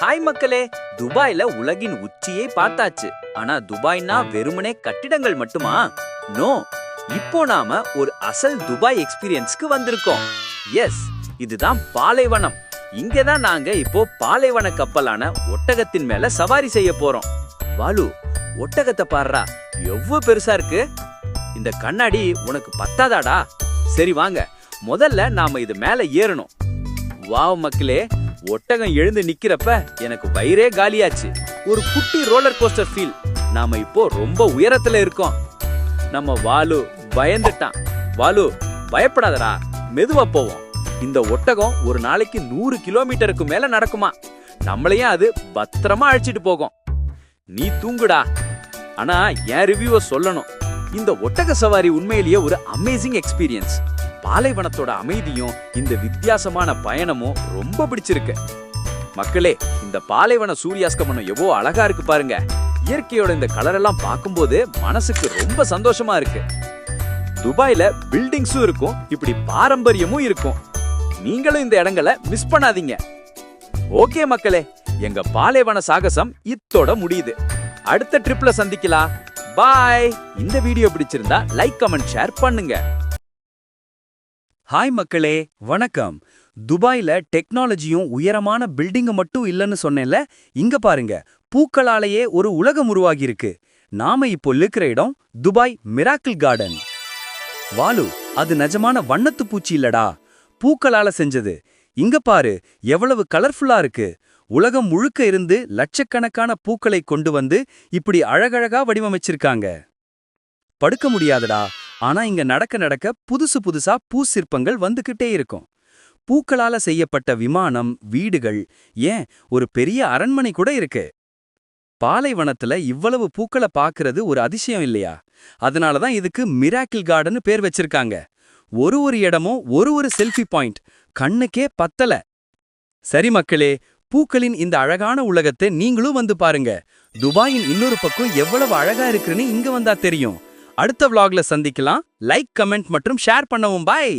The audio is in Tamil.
ஹாய் மக்களே துபாயில உலகின் உச்சியை பார்த்தாச்சு. ஆனா துபாய்னா வெறுமனே கட்டிடங்கள் மட்டுமா? நோ இப்போ நாம ஒரு அசல் துபாய் எக்ஸ்பீரியன்ஸ்க்கு வந்திருக்கோம். எஸ் இதுதான் பாலைவனம். இங்க தான் நாங்க இப்போ பாலைவன கப்பலான ஒட்டகத்தின் மேல சவாரி செய்ய போறோம். வாலு ஒட்டகத்தை பாடுறா எவ்வளவு பெருசா இருக்கு? இந்த கண்ணாடி உனக்கு பத்தாதாடா? சரி வாங்க முதல்ல நாம இது மேல ஏறணும். வாவ் மக்களே ஒட்டகம் எழுந்து நிக்கிறப்ப எனக்கு வயிறே காலியாச்சு. ஒரு குட்டி ரோலர் கோஸ்டர் ஃபீல். நாம இப்போ ரொம்ப உயரத்துல இருக்கோம். நம்ம வாலு பயந்துட்டான். வாலு பயப்படாதடா. மெதுவா போவோம். இந்த ஒட்டகம் ஒரு நாளைக்கு நூறு கிலோமீட்டருக்கு மேல நடக்குமா? நம்மளையும் அது பத்திரமா அழைச்சிட்டு போகும். நீ தூங்குடா. ஆனா என் ரிவ்யூவை சொல்லணும். இந்த ஒட்டக சவாரி உண்மையிலேயே ஒரு அமேசிங் எக்ஸ்பீரியன்ஸ் பாலைவனத்தோட அமைதியும் இந்த வித்தியாசமான பயணமும் ரொம்ப பிடிச்சிருக்கு. மக்களே இந்த பாலைவன சூரியாஸ்கமனம் எவ்வளோ அழகா இருக்கு பாருங்க. இயற்கையோட இந்த கலர் எல்லாம் பார்க்கும்போது மனசுக்கு ரொம்ப சந்தோஷமா இருக்கு. துபாய்ல பில்டிங்ஸும் இருக்கும் இப்படி பாரம்பரியமும் இருக்கும். நீங்களும் இந்த இடங்களை மிஸ் பண்ணாதீங்க. ஓகே மக்களே எங்க பாலைவன சாகசம் இத்தோட முடியுது. அடுத்த ட்ரிப்ல சந்திக்கலாம். பாய். இந்த வீடியோ பிடிச்சிருந்தா லைக் கமெண்ட் ஷேர் பண்ணுங்க. ஹாய் மக்களே வணக்கம். துபாய்ல டெக்னாலஜியும் உயரமான பில்டிங்கு மட்டும் இல்லைன்னு சொன்னேன்ல இங்க பாருங்க பூக்களாலேயே ஒரு உலகம் உருவாகி இருக்கு நாம இப்போ இருக்கிற இடம் துபாய் மிராக்கிள் கார்டன் வாலு அது நிஜமான வண்ணத்து பூச்சி இல்லடா. பூக்களால செஞ்சது. இங்க பாரு எவ்வளவு கலர்ஃபுல்லா இருக்கு. உலகம் முழுக்க இருந்து லட்சக்கணக்கான பூக்களை கொண்டு வந்து இப்படி அழகழகா வடிவமைச்சிருக்காங்க. படுக்க முடியாதடா. ஆனா இங்க நடக்க நடக்க புதுசு புதுசா பூ சிற்பங்கள் வந்துகிட்டே இருக்கும். பூக்களால செய்யப்பட்ட விமானம் வீடுகள் ஏன் ஒரு பெரிய அரண்மனை கூட இருக்கு. பாலைவனத்துல இவ்வளவு பூக்களை பாக்குறது ஒரு அதிசயம் இல்லையா? அதனால தான் இதுக்கு மிராக்கிள் கார்டன் பேர் வச்சிருக்காங்க. ஒரு ஒரு இடமும் ஒரு ஒரு செல்ஃபி பாயிண்ட். கண்ணுக்கே பத்தல. சரி மக்களே பூக்களின் இந்த அழகான உலகத்தை நீங்களும் வந்து பாருங்க. துபாயின் இன்னொரு பக்கம் எவ்வளவு அழகா இருக்குன்னு இங்க வந்தா தெரியும். அடுத்த விளாக்ல சந்திக்கலாம். லைக் கமெண்ட் மற்றும் ஷேர் பண்ணவும். பாய்